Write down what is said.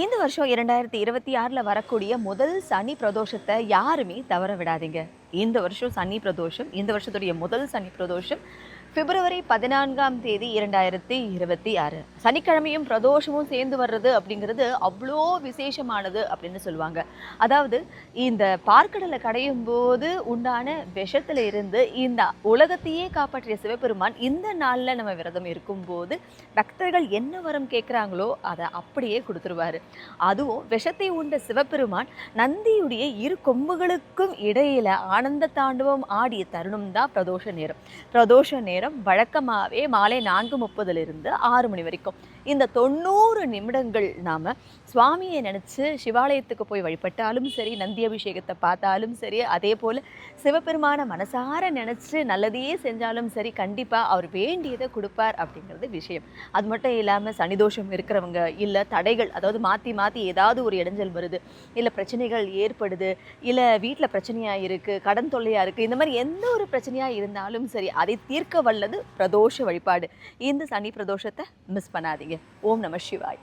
இந்த வருஷம் இரண்டாயிரத்தி இருபத்தி ஆறில் வரக்கூடிய முதல் சனி பிரதோஷத்தை யாருமே தவற விடாதீங்க. இந்த வருஷம் சனி பிரதோஷம் இந்த வருஷத்துடைய முதல் சனி பிரதோஷம் பிப்ரவரி பதினான்காம் தேதி இரண்டாயிரத்தி இருபத்தி ஆறு. சனிக்கிழமையும் பிரதோஷமும் சேர்ந்து வர்றது அப்படிங்கிறது அவ்வளோ விசேஷமானது அப்படின்னு சொல்லுவாங்க. அதாவது இந்த பார்க்கடலை கடையும் போது உண்டான விஷத்தில் இருந்து இந்த உலகத்தையே காப்பாற்றிய சிவபெருமான் இந்த நாளில் நம்ம விரதம் இருக்கும்போது பக்தர்கள் என்ன வரம் கேட்குறாங்களோ அதை அப்படியே கொடுத்துருவாரு. அதுவும் விஷத்தை உண்ட சிவபெருமான் நந்தியுடைய இரு கொம்புகளுக்கும் இடையில ஆனந்த தாண்டவம் ஆடிய தருணம் தான் பிரதோஷ நேரம். பிரதோஷ நேரம் வழக்கமாகவே மாலை நான்கு முப்பதுலேருந்து ஆறு மணி வரைக்கும். இந்த தொண்ணூறு நிமிடங்கள் நாம் சுவாமியை நினச்சி சிவாலயத்துக்கு போய் வழிபட்டாலும் சரி நந்தி அபிஷேகத்தை பார்த்தாலும் சரி அதே போல் சிவபெருமான மனசார நினச்சி நல்லதையே செஞ்சாலும் சரி கண்டிப்பாக அவர் வேண்டியதை கொடுப்பார் அப்படிங்கிறது விஷயம். அது மட்டும் இல்லாமல் சனிதோஷம் இருக்கிறவங்க இல்லை தடைகள் அதாவது மாற்றி மாற்றி ஏதாவது ஒரு இடைஞ்சல் வருது இல்லை பிரச்சனைகள் ஏற்படுது இல்லை வீட்டில் பிரச்சனையாக இருக்குது கடன் தொல்லையாக இருக்குது இந்த மாதிரி எந்த ஒரு பிரச்சனையாக இருந்தாலும் சரி அதை தீர்க்க அல்லது பிரதோஷ வழிபாடு. இந்த சனி பிரதோஷத்தை மிஸ் பண்ணாதீங்க. ஓம் நம சிவாய்.